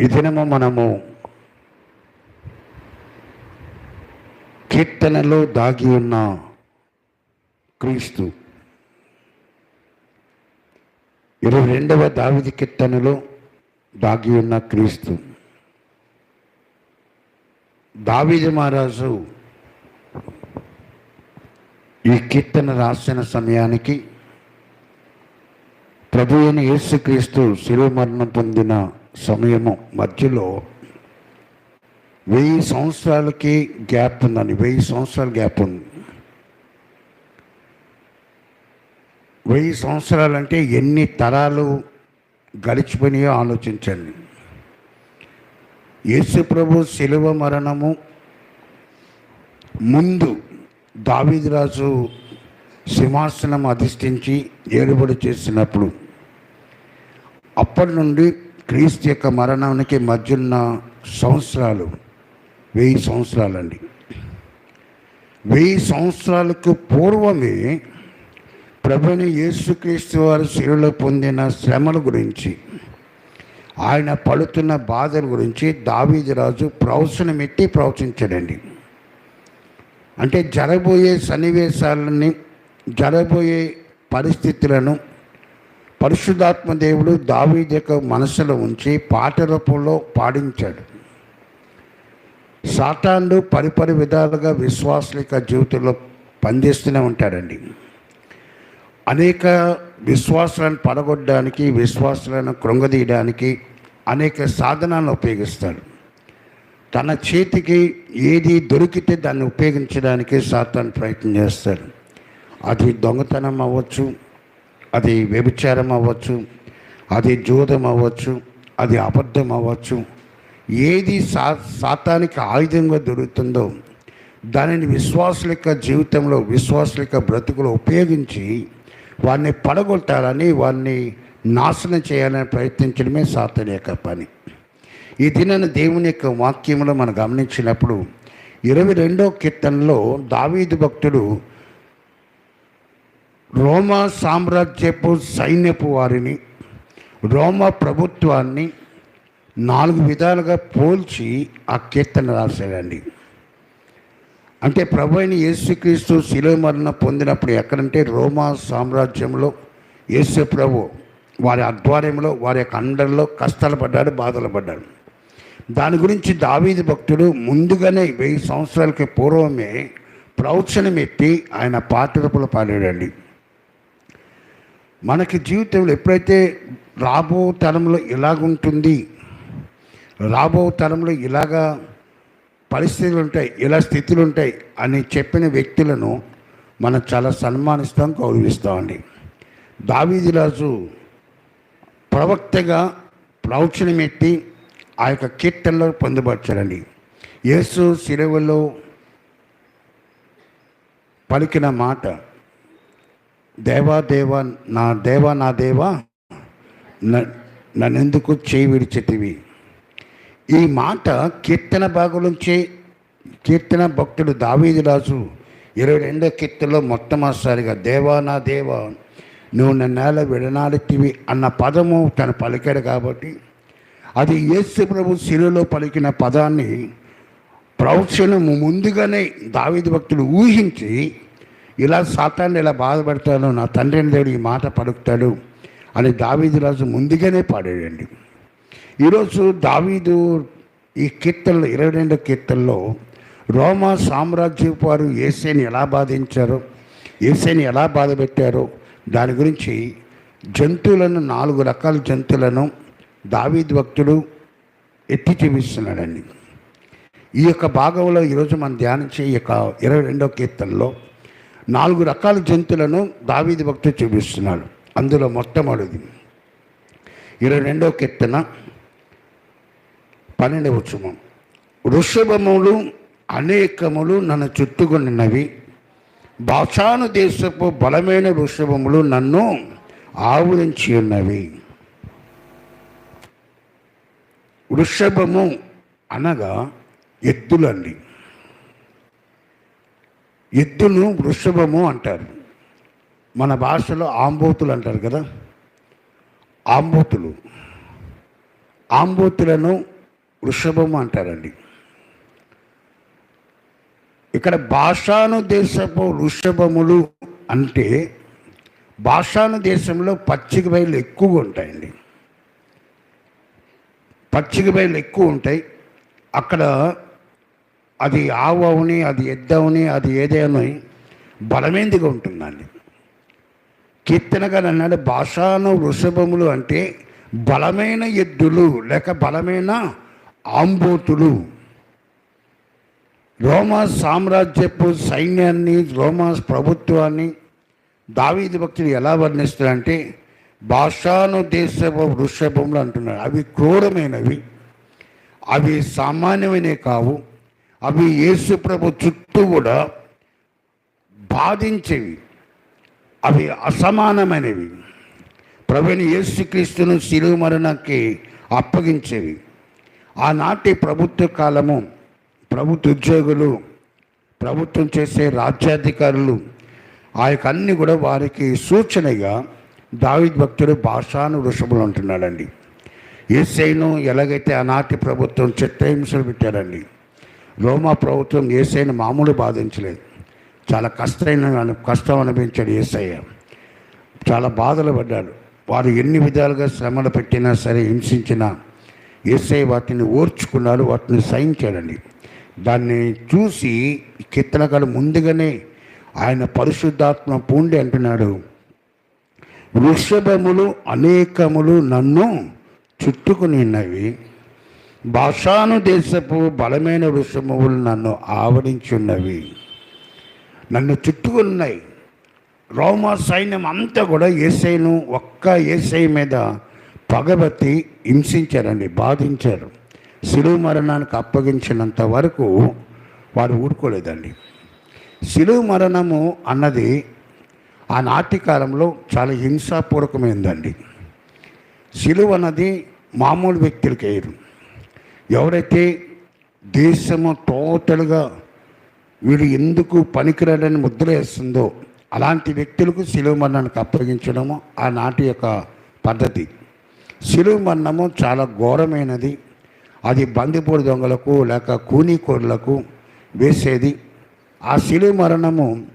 ఈ దినము మనము కీర్తనలో దాగి ఉన్న క్రీస్తు. ఇరవై రెండవ దావిది కీర్తనలో దాగి ఉన్న క్రీస్తు. దావిది మహారాజు ఈ కీర్తన రాసిన సమయానికి ప్రభు అయిన యేసుక్రీస్తు శిరోమరణం పొందిన సమయము మధ్యలో వెయ్యి సంవత్సరాలకి గ్యాప్ ఉందని వెయ్యి సంవత్సరాల గ్యాప్ ఉంది. వెయ్యి సంవత్సరాలంటే ఎన్ని తరాలు గడిచిపోయినాయో ఆలోచించండి. యేసుప్రభు శిలువ మరణము ముందు దావీదురాజు సింహాసనం అధిష్ఠించి ఏలుబడి చేసినప్పుడు అప్పటి నుండి క్రీస్తు యొక్క మరణానికి మధ్యున్న సంవత్సరాలు వెయ్యి సంవత్సరాలండి. వెయ్యి సంవత్సరాలకు పూర్వమే ప్రభుని యేసుక్రీస్తు వారు శిలువలో పొందిన శ్రమల గురించి ఆయన పడుతున్న బాధల గురించి దావీదురాజు ప్రవచనమెత్తి ప్రవచించాడండి. అంటే జరగబోయే సన్నివేశాలని జరగబోయే పరిస్థితులను పరిశుద్ధాత్మ దేవుడు దావీదు యొక్క మనసులో ఉంచి పాట రూపంలో పాడించాడు. సాతాండు పరిపరి విధాలుగా విశ్వాసుల యొక్క జీవితంలో పనిచేస్తూనే ఉంటాడండి. అనేక విశ్వాసాలను పడగొట్టడానికి విశ్వాసాలను కృంగదీయడానికి అనేక సాధనాలను ఉపయోగిస్తాడు. తన చేతికి ఏది దొరికితే దాన్ని ఉపయోగించడానికి సాతాను ప్రయత్నం చేస్తాడు. అది దొంగతనం అవ్వచ్చు అది వ్యభిచారం అవ్వచ్చు అది జూదం అవ్వచ్చు అది అబద్ధం అవ్వచ్చు. ఏది సా సాతానికి ఆయుధంగా దొరుకుతుందో దానిని విశ్వాసుల యొక్క జీవితంలో విశ్వాసుల యొక్క బ్రతుకులు ఉపయోగించి వారిని పడగొట్టాలని వారిని నాశనం చేయాలని ప్రయత్నించడమే సాతాని యొక్క పని. ఈ దినాన దేవుని యొక్క వాక్యంలో మనం గమనించినప్పుడు ఇరవై రెండో కీర్తనలో దావీదు భక్తుడు రోమా సామ్రాజ్యపు సైన్యపు వారిని రోమా ప్రభుత్వాన్ని నాలుగు విధాలుగా పోల్చి ఆ కీర్తన రాశాడండి. అంటే ప్రభు అయిన యేసుక్రీస్తు శిలువ మరణ పొందినప్పుడు ఎక్కడంటే రోమా సామ్రాజ్యంలో యేసు ప్రభు వారి ఆధ్వర్యంలో వారి యొక్క అండర్లో కష్టాలు పడ్డాడు బాధలు పడ్డాడు. దాని గురించి దావీది భక్తుడు ముందుగానే వెయ్యి సంవత్సరాలకి పూర్వమే ప్రవచనం ఎత్తి ఆయన పాత్రపులు పాడాడండి. మనకి జీవితంలో ఎప్పుడైతే రాబో తరంలో ఇలాగుంటుంది రాబో తరంలో ఇలాగా పరిస్థితులు ఉంటాయి ఇలా స్థితులు ఉంటాయి అని చెప్పిన వ్యక్తులను మనం చాలా సన్మానిస్తాం గౌరవిస్తామండి. దావీదిరాజు ప్రవక్తగా ప్రవచనం ఎత్తి ఆ యొక్క కీర్తనలో పొందుపరచారండి యేసు సిరవలో పలికిన మాట దేవా దేవా నా దేవా నా దేవా నన్నెందుకు చేయి విడిచితివి ఈ మాట కీర్తన భాగం నుంచి కీర్తన భక్తుడు దావీదిరాజు ఇరవై రెండో కీర్తనలో మొట్టమొదటిసారిగా దేవా నా దేవా నువ్వు నన్నేల విడనాడితివి అన్న పదము తను పలికాడు కాబట్టి అది యేసు ప్రభు శిలువలో పలికిన పదాన్ని ప్రవచనము ముందుగానే దావీది భక్తుడు ఊహించి ఇలా సాతాన్ని ఇలా బాధపడతాడు నా తండ్రిని దేవుడు ఈ మాట పలుకుతాడు అని దావీదు రాజు ముందుగానే పాడాడండి. ఈరోజు దావీదు ఈ కీర్తనలో ఇరవై రెండో కీర్తనలో రోమా సామ్రాజ్యపు వారు ఏసేని ఎలా బాధించారో ఏసేని ఎలా బాధ పెట్టారో దాని గురించి జంతువులను నాలుగు రకాల జంతువులను దావీద్ భక్తుడు ఎత్తి చూపిస్తున్నాడండి. ఈ యొక్క భాగంలో ఈరోజు మనం ధ్యానించే ఈ యొక్క ఇరవై రెండో కీర్తనలో నాలుగు రకాల జంతువులను దావీది భక్తుడు చూపిస్తున్నాడు. అందులో మొట్టమొదటిది ఇరవై రెండో కీర్తన పన్నెండవ ఉత్సవం వృషభములు అనేకములు నన్ను చుట్టుకొనినవి. భాషాను దేశపు బలమైన వృషభములు నన్ను ఆవరించి ఉన్నవి. వృషభము అనగా ఎద్దులండి. ఎద్దును వృషభము అంటారు. మన భాషలో ఆంబోతులు అంటారు కదా? ఆంబోతులు. ఆంబోతులను వృషభము అంటారండి. ఇక్కడ భాషానుదేశపు వృషభములు అంటే భాషానుదేశంలో పచ్చిక బయలు ఎక్కువగా ఉంటాయండి. పచ్చిక బయలు ఎక్కువ ఉంటాయి. అక్కడ అది ఆవు అవని అది ఎద్దవని అది ఏదేనో బలమైనదిగా ఉంటుందండి. కీర్తనగా అన్నాడు భాషాను వృషభములు అంటే బలమైన ఎద్దులు లేక బలమైన ఆంబోతులు. రోమా సామ్రాజ్యపు సైన్యాన్ని రోమా ప్రభుత్వాన్ని దావీది భక్తులు ఎలా వర్ణిస్తారంటే భాషాను దేశపు వృషభములు అంటున్నారు. అవి క్రూరమైనవి అవి సామాన్యమైనవి కావు. అవి యేసు ప్రభు చుట్టూ కూడా బాధించేవి. అవి అసమానమైనవి. ప్రభుని యేసుక్రీస్తును శిలువ మరణకి అప్పగించేవి. ఆనాటి ప్రభుత్వ కాలము ప్రభుత్వ ఉద్యోగులు ప్రభుత్వం చేసే రాజ్యాధికారులు ఆ యొక్క అన్ని కూడా వారికి సూచనగా దావిద్ భక్తుడు భాషాను వృషభులు అంటున్నాడండి. ఏసైను ఎలాగైతే ఆనాటి ప్రభుత్వం చిత్రహింసలు పెట్టారండి రోమా ప్రభుత్వం ఏసైని మామూలు బాధించలేదు. చాలా కష్టమైన కష్టం అనిపించాడు ఏసయ్య. చాలా బాధలు పడ్డాడు. వారు ఎన్ని విధాలుగా శ్రమలు పెట్టినా సరే హింసించినా ఏసై వాటిని ఓర్చుకున్నాడు వాటిని సహించాడండి. దాన్ని చూసి కీర్తనకాలు ముందుగానే ఆయన పరిశుద్ధాత్మ పూండి అంటున్నాడు. వృషభములు అనేకములు నన్ను చుట్టుకుని ఉన్నవి. భాషాను దేశపు బలమైన వృషభములు నన్ను ఆవరించున్నవి. నన్ను చుట్టుకున్నాయి. రోమా సైన్యం అంతా కూడా ఏసైను ఒక్క ఏసై మీద పగబత్తి హింసించారండి బాధించారు. శిలువు మరణానికి అప్పగించినంత వరకు వాడు ఊరుకోలేదండి. శిలువు మరణము అన్నది ఆనాటి కాలంలో చాలా హింసాపూర్వకమైందండి. శిలువ అన్నది మామూలు వ్యక్తులకి వేయరు ఎవరైతే దేశము టోటల్గా వీడు ఎందుకు పనికిరాడని ముద్ర వేస్తుందో అలాంటి వ్యక్తులకు శిలువ మరణానికి అప్పగించడము ఆనాటి యొక్క పద్ధతి. శిలువ మరణము చాలా ఘోరమైనది. అది బందిపూడి దొంగలకు లేక కూనీకోరులకు వేసేది. ఆ శిలువ మరణము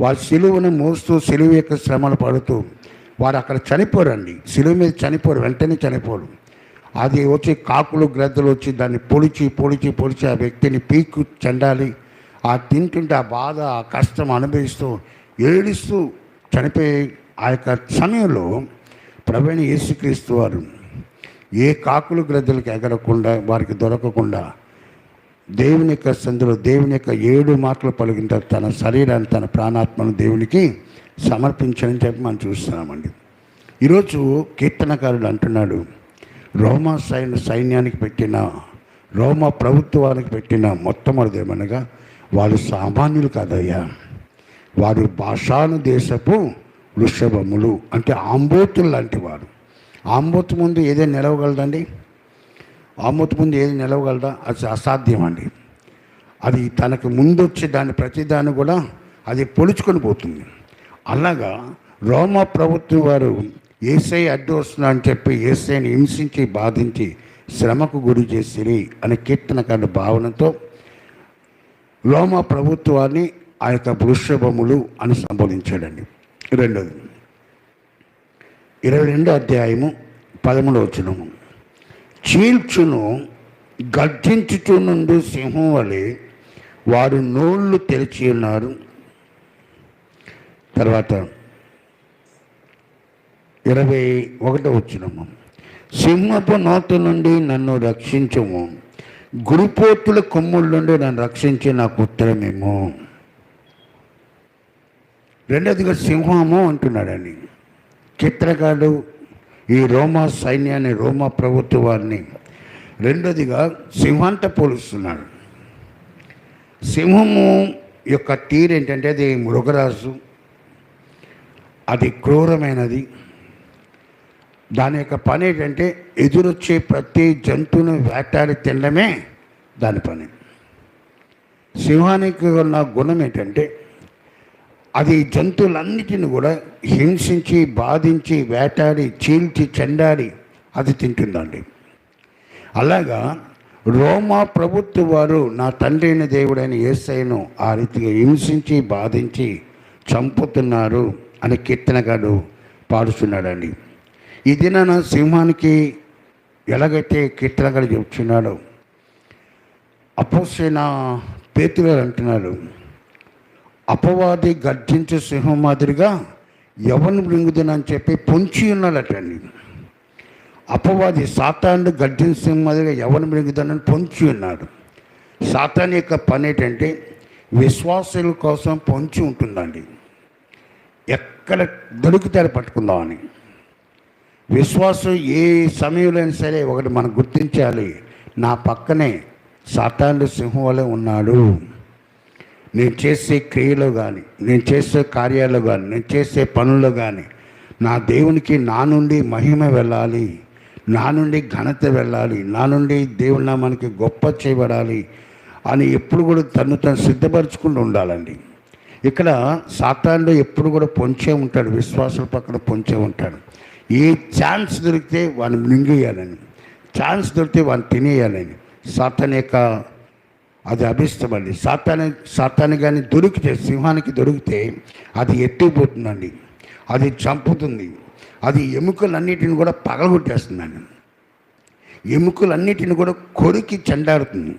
వారి శిలువను మోస్తూ శిలువ యొక్క శ్రమలు పడుతూ వారు అక్కడ చనిపోరండి. శిలువ మీద చనిపోరు వెంటనే చనిపోరు. అది వచ్చి కాకులు గ్రద్దలు వచ్చి దాన్ని పొడిచి పొడిచి పొడిచి ఆ వ్యక్తిని పీకు చెండాలి. ఆ తింటుంటే ఆ బాధ ఆ కష్టం అనుభవిస్తూ ఏడుస్తూ చనిపోయే ఆ యొక్క సమయంలో ప్రవీణ యేసుక్రీస్తు వారు ఏ కాకులు గ్రద్దలకు ఎగరకుండా వారికి దొరకకుండా దేవుని యొక్క సందులో దేవుని యొక్క ఏడు మాటలు పలికిన తన శరీరాన్ని తన ప్రాణాత్మను దేవునికి సమర్పించని చెప్పి మనం చూస్తున్నామండి. ఈరోజు కీర్తనకారుడు అంటున్నాడు రోమా సైన్య సైన్యానికి పెట్టిన రోమా ప్రభుత్వానికి పెట్టిన మొట్టమొదటి ఏమనగా వారు సామాన్యులు కాదయ్యా. వారు భాషాను దేశపు వృషభములు అంటే ఆంబోతులు లాంటి వారు. ఆంబోతు ముందు ఏదైనా నిలవగలదండి? ఆంబోతు ముందు ఏది నిలవగలదా? అది అసాధ్యం అండి అది తనకు ముందు వచ్చే దాని ప్రతిదాన్ని కూడా అది పొడుచుకొని పోతుంది. అలాగా రోమా ప్రభుత్వం వారు ఏసై అడ్డు వస్తున్నా అని చెప్పి ఏసైని హింసించి బాధించి శ్రమకు గురి చేసిరి అనే కీర్తనకారుల భావనతో లోమ ప్రభుత్వాన్ని ఆ యొక్క వృషభములు అని సంబోధించాడండి రెండోది ఇరవై రెండో అధ్యాయము పదమూడవ వచనము. చీల్చును గర్జించుచు నుండి సింహం వలె వారు నోళ్ళు తెరిచి ఉన్నారు. తర్వాత ఇరవై ఒకటో వచ్చినము సింహపు నోటు నుండి నన్ను రక్షించము. గురిపోతుల కొమ్ముల నుండి నన్ను రక్షించి నాకు ఉత్తరమేమో రెండోదిగా సింహము అంటున్నాడండి చిత్రకారుడు ఈ రోమా సైన్యాన్ని రోమా ప్రభుత్వ వారిని రెండోదిగా సింహంట పోలుస్తున్నాడు. సింహము యొక్క తీరు ఏంటంటే అది మృగరాజు. అది క్రూరమైనది. దాని యొక్క పని ఏంటంటే ఎదురొచ్చే ప్రతి జంతువును వేటాడి తినడమే దాని పని. సింహానికి ఉన్న గుణం ఏంటంటే అది జంతువులన్నిటిని కూడా హింసించి బాధించి వేటాడి చీల్చి చెండాడి అది తింటుందండి. అలాగా రోమా ప్రభుత్వ వారు నా తండ్రి అయిన దేవుడైన ఏసైను ఆ రీతిగా హింసించి బాధించి చంపుతున్నారు అని కీర్తనగాడు పాడుతున్నాడండి. ఈ దినాన సింహానికి ఎలాగైతే కీర్తనగాడు చెప్తున్నాడో అపోసైన పేతులు అంటున్నాడు అపవాది గర్జించే సింహం మాదిరిగా ఎవరిని మృంగుదనని చెప్పి పొంచి ఉన్నాడటండి అపవాది సాతాను గర్జించే సింహం మాదిరిగా ఎవరిని మృంగుదనని పొంచి ఉన్నాడు. సాతాన్ యొక్క పని ఏంటంటే విశ్వాసుల కోసం పొంచి ఉంటుందండి. ఎక్కడ దొరికితే పట్టుకుందామని. విశ్వాసం ఏ సమయంలో అయినా సరే ఒకటి మనం గుర్తించాలి. నా పక్కనే సాతాను సింహం వలె ఉన్నాడు. నేను చేసే క్రియలో కానీ నేను చేసే కార్యాల్లో కానీ నేను చేసే పనుల్లో కానీ నా దేవునికి నా నుండి మహిమ వెళ్ళాలి. నా నుండి ఘనత వెళ్ళాలి. నా నుండి దేవుడి నా మనకి గొప్ప చేయబడాలి అని ఎప్పుడు కూడా తను తను సిద్ధపరచుకుంటూ ఉండాలండి. ఇక్కడ సాతాన్లో ఎప్పుడు కూడా పొంచే ఉంటాడు విశ్వాసుల పక్కన పొంచే ఉంటాడు. ఏ ఛాన్స్ దొరికితే వాడిని మింగేయాలని ఛాన్స్ దొరికితే వాడిని తినేయాలని. సాతాన్ యొక్క అది అభిష్టమండి. సాతాని సాతాని కానీ దొరికితే సింహానికి దొరికితే అది ఎత్తిపోతుందండి అది చంపుతుంది. అది ఎముకలన్నిటిని కూడా పగలగొట్టేస్తుందండి. ఎముకలన్నిటిని కూడా కొరికి చెండాడుతుంది.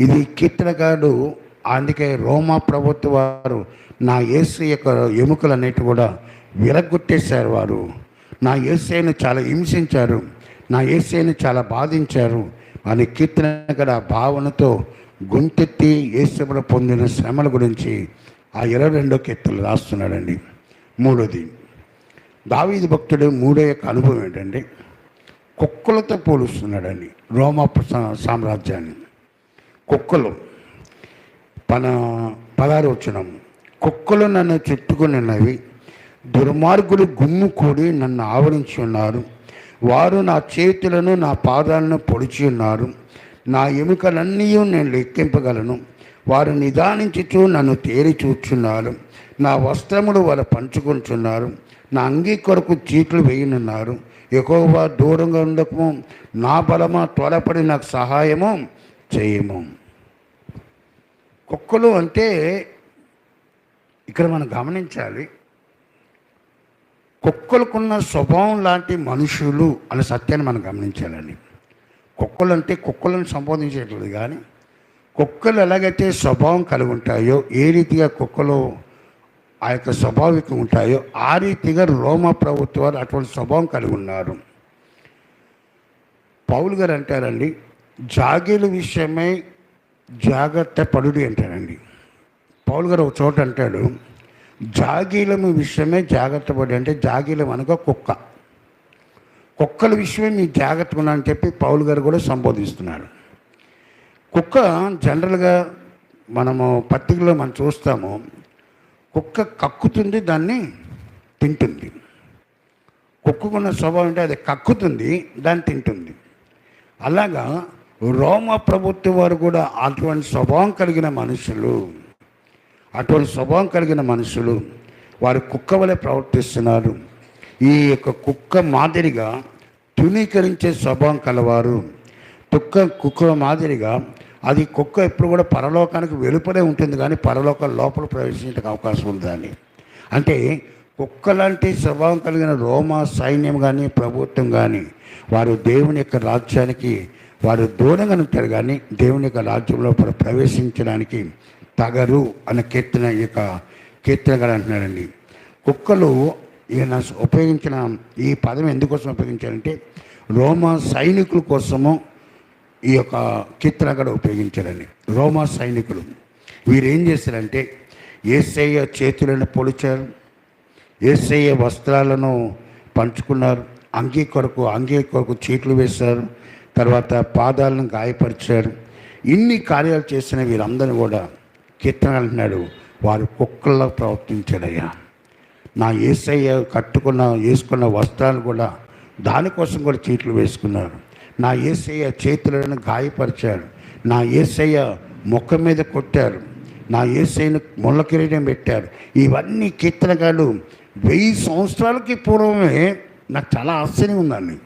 ఇది కీర్తనకారుడు అందుకే రోమా ప్రభుత్వ వారు నా యేసు యొక్క ఎముకలన్నిటి కూడా విరగొట్టేశారు వారు. నా యేసైను చాలా హింసించారు. నా యేసైను చాలా బాధించారు. అని కీర్తనగడ భావనతో గుంటెత్తి యేసుడు పొందిన శ్రమల గురించి ఆ ఇరవై రెండో కీర్తనలు రాస్తున్నాడండి. మూడోది దావీది భక్తుడు మూడో యొక్క అనుభవం ఏంటంటే కుక్కలతో పోలుస్తున్నాడండి రోమా సామ్రాజ్యాన్ని. కుక్కలు పన పదారు వచ్చినాము కుక్కలు నన్ను చుట్టుకున్నవి దుర్మార్గులు గుమ్ముకూడి నన్ను ఆవరించి ఉన్నారు. వారు నా చేతులను నా పాదాలను పొడిచి ఉన్నారు. నా ఎముకలన్నీ నేను లెక్కింపగలను. వారు నిదానించుచూ నన్ను తేరి చూచున్నారు. నా వస్త్రములు వారు పంచుకుంటున్నారు నా అంగీ కొరకు చీట్లు వేయనున్నారు. ఎక్కువ దూరంగా ఉండకము. నా బలమా త్వరపడి నాకు సహాయము చేయము. కుక్కలు అంటే ఇక్కడ మనం గమనించాలి కుక్కలకున్న స్వభావం లాంటి మనుషులు అనే సత్యాన్ని మనం గమనించాలండి. కుక్కలు అంటే కుక్కలను సంబోధించేటది కానీ కుక్కలు ఎలాగైతే స్వభావం కలిగి ఉంటాయో ఏ రీతిగా కుక్కలు ఆ యొక్క స్వభావికం ఉంటాయో ఆ రీతిగా రోమ ప్రభుత్వాలు అటువంటి స్వభావం కలిగి ఉన్నారు. పౌలు గారు అంటారండి జాగీల విషయమై జాగ్రత్త పడుడి అంటారండి. పౌలు గారు ఒక చోట అంటాడు జాగీలము విషయమే జాగ్రత్త పడి అంటే జాగీలం అనగా కుక్క. కుక్కల విషయమే మీ జాగ్రత్తగా ఉన్నా అని చెప్పి పౌలు గారు కూడా సంబోధిస్తున్నాడు. కుక్క జనరల్గా మనము పత్రికలో మనం చూస్తాము కుక్క కక్కుతుంది దాన్ని తింటుంది. కుక్కకున్న స్వభావం అంటే అది కక్కుతుంది దాన్ని తింటుంది. అలాగా రోమ ప్రభుత్వ వారు కూడా అటువంటి స్వభావం కలిగిన మనుషులు. అటువంటి స్వభావం కలిగిన మనుషులు వారు కుక్క వలె ప్రవర్తిస్తున్నారు. ఈ యొక్క కుక్క మాదిరిగా తునీకరించే స్వభావం కలవారు. కుక్క కుక్క మాదిరిగా అది కుక్క ఎప్పుడు కూడా పరలోకానికి వెలుపలే ఉంటుంది కానీ పరలోకం లోపల ప్రవేశించడానికి అవకాశం ఉందని అంటే కుక్క లాంటి స్వభావం కలిగిన రోమా సైన్యం కానీ ప్రభుత్వం కానీ వారు దేవుని యొక్క రాజ్యానికి వారు దూరంగా ఉంటారు కానీ దేవుని యొక్క రాజ్యంలో ప్రవేశించడానికి తగరు అన్న కీర్తన ఈ యొక్క కీర్తన గారు అంటున్నారండి కుక్కలు ఈయన ఉపయోగించిన ఈ పదం ఎందుకోసం ఉపయోగించారంటే రోమా సైనికుల కోసము ఈ యొక్క కీర్తన కూడా ఉపయోగించారండి రోమా సైనికులు. వీరు ఏం చేశారంటే ఏసయ్య చేతులను పొడిచారు ఏసయ్య వస్త్రాలను పంచుకున్నారు అంగీ కొరకు అంగీ కొరకు చీట్లు వేశారు తర్వాత పాదాలను గాయపరిచారు. ఇన్ని కార్యాలు చేసిన వీరందరూ కూడా కీర్తన అంటున్నాడు వారు కుక్కల్లో ప్రవర్తించాడయ్యా. నా ఏసయ్య కట్టుకున్న వేసుకున్న వస్త్రాలు కూడా దానికోసం కూడా చీట్లు వేసుకున్నారు. నా ఏసయ్య చేతులను గాయపరిచారు నా ఏసయ్య ముఖం మీద కొట్టారు నా ఏసైను ముళ్ళ కిరీటం పెట్టారు ఇవన్నీ కీర్తనగాడు వెయ్యి సంవత్సరాలకి పూర్వమే నాకు చాలా ఆశ్చర్యం ఉందండి.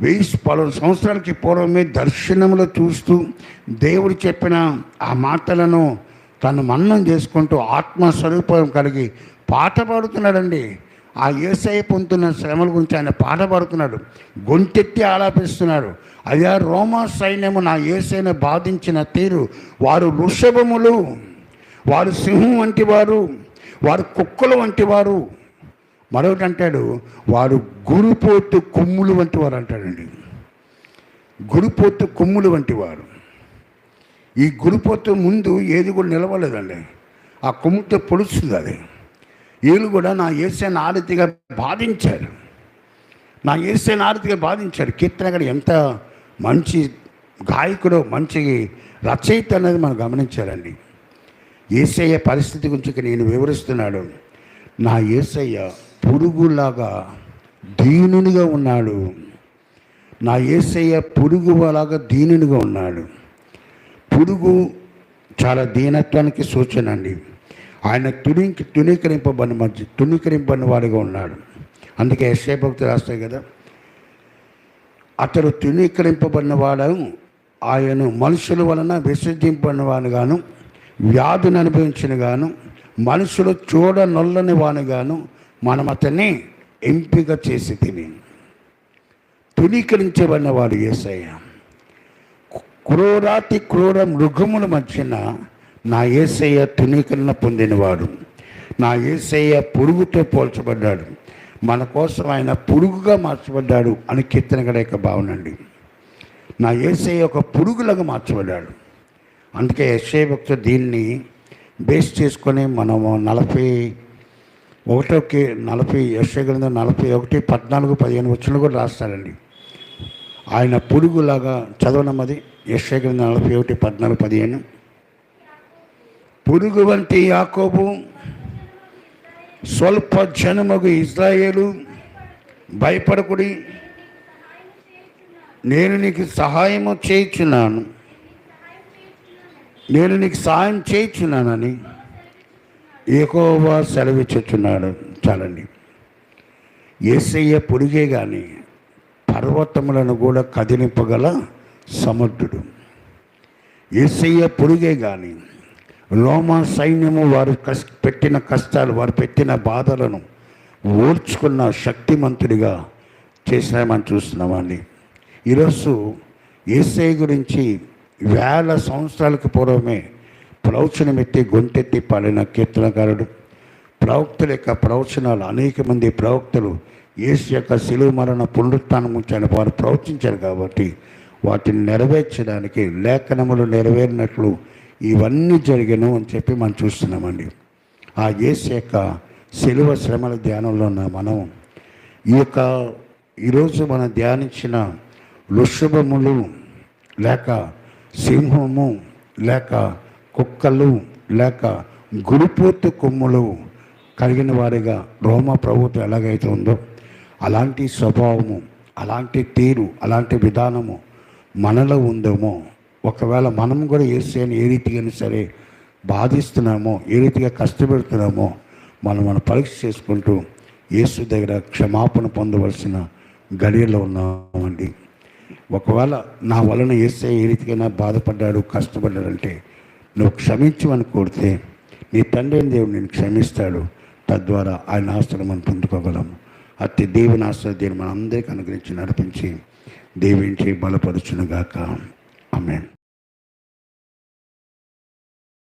వెయ్యి పలు సంవత్సరాలకి పూర్వమే దర్శనంలో చూస్తూ దేవుడు చెప్పిన ఆ మాటలను తను మన్నం చేసుకుంటూ ఆత్మస్వరూపం కలిగి పాట పాడుతున్నాడండి. ఆ ఏసఐ పొందుతున్న శ్రమల గురించి ఆయన పాట పాడుతున్నాడు. గొంతెత్తి ఆలాపిస్తున్నాడు. అయ్యా రోమా సైన్యము నా ఏసైన బాధించిన తీరు వారు వృషభములు వారు సింహం వంటి వారు వారు కుక్కలు వంటి వారు. మరొకటి అంటాడు వారు గురుపోతు కొమ్ములు వంటి వారు అంటాడండి. గురుపోతు కొమ్ములు వంటి వారు. ఈ గురిపోతే ముందు ఏది కూడా నిలవలేదండి. ఆ కొమ్ముతో పొడుస్తుంది అది. వీళ్ళు కూడా నా ఏసైన ఆరతిగా బాధించారు. నా ఏసైన ఆరతిగా బాధించారు. కీర్తనగడు ఎంత మంచి గాయకుడు మంచి రచయిత అనేది మనం గమనించాలండి ఏసయ్య పరిస్థితి గురించి నేను వివరిస్తున్నాడు నా ఏసయ్య పురుగులాగా దీనునిగా ఉన్నాడు. నా ఏసయ్య పురుగులాగా దీనునిగా ఉన్నాడు. పురుగు చాలా దీనత్వానికి సూచన అండి. ఆయన తునికి తునీకరింపబడిన మధ్య తునీకరింపబడిన వాడిగా ఉన్నాడు. అందుకే ఎస్ఐ భక్తి రాస్తాయి కదా. అతడు తునీకరింపబడిన వాడు ఆయన మనుషుల వలన విసర్జింపబడిన వాడు గాను వ్యాధిని అనుభవించిన గాను మనుషులు చూడ నొల్లని వాని గాను మనం అతన్ని ఎంపిక చేసి తిని. తునీకరించబడిన వాడు ఏసయ్య క్రూరాతి క్రూర మృగముల మధ్యన నా ఏసయ్య తునీకరణ పొందినవాడు. నా ఏసయ్య పురుగుతో పోల్చబడ్డాడు. మన కోసం ఆయన పురుగుగా మార్చబడ్డాడు అని కీర్తన గడ యొక్క భావనండి నా ఏసయ్య ఒక పురుగులాగా మార్చబడ్డాడు. అందుకే ఎస్ఐ భక్తుడు దీన్ని బేస్ చేసుకొని మనము నలభై ఒకటోకి నలభై ఎస్ఐ గ్రంథం నలభై ఒకటి పద్నాలుగు పదిహేను వచ్చిన కూడా రాస్తారండి. ఆయన పురుగులాగా చదవనమ్మది అది. గ్రంథం నలభై ఒకటి పద్నాలుగు పదిహేను. పురుగు వంటి యాకోబు స్వల్ప జనమగు ఇజ్రాయేలు భయపడకుడి. నేను నీకు సహాయము చేయించున్నాను. నేను నీకు సహాయం చేయించున్నానని ఏకోవా సెలవిచ్చుచున్నాడు చాలండి. ఏసయ్య పొడిగే కానీ పర్వతములను కూడా కదిలింపగల సమర్థుడు. ఏసయ్య పొడిగే కానీ రోమా సైన్యము వారు కష్ పెట్టిన కష్టాలు వారు పెట్టిన బాధలను ఓర్చుకున్న శక్తిమంతుడిగా చేశామని చూస్తున్నామండి ఈరోజు ఏసై గురించి వేల సంవత్సరాలకు పూర్వమే ప్రవచనమెత్తి గొంతెత్తి పాడిన కీర్తనకారుడు. ప్రవక్తుల యొక్క ప్రవచనాలు అనేక మంది ప్రవక్తలు ఏసు యొక్క శిలువ మరణ పునరుత్నం ఉంచాను వారు ప్రవచించారు కాబట్టి వాటిని నెరవేర్చడానికి లేఖనములు నెరవేరినట్లు ఇవన్నీ జరిగను అని చెప్పి మనం చూస్తున్నామండి. ఆ యేసు యొక్క శిలువ శ్రమల ధ్యానంలో ఉన్న మనం ఈ యొక్క ఈరోజు మనం ధ్యానించిన వృషభములు లేక సింహము లేక కుక్కలు లేక గుడిపోతు కొమ్ములు కలిగిన వారిగా రోమ ప్రభుత్వం ఎలాగైతే ఉందో అలాంటి స్వభావము అలాంటి తీరు అలాంటి విధానము మనలో ఉందేమో. ఒకవేళ మనం కూడా ఏసైని ఏ రీతిగా సరే బాధిస్తున్నామో ఏ రీతిగా కష్టపెడుతున్నామో మనం మనం పరీక్ష చేసుకుంటూ యేసు దగ్గర క్షమాపణ పొందవలసిన గడియలో ఉన్నామండి. ఒకవేళ నా వలన ఏసే ఏ రీతికైనా బాధపడ్డాడు కష్టపడ్డాడంటే నువ్వు క్షమించమని కోరితే నీ తండ్రి దేవుడు నేను క్షమిస్తాడు. తద్వారా ఆయన ఆస్తులు మనం పొందుకోగలం. అతి దేవుని ఆశ్రయ దేవుని అందరికీ అనుగ్రహించి నడిపించి దీవించి బలపరచునుగాక. ఆమె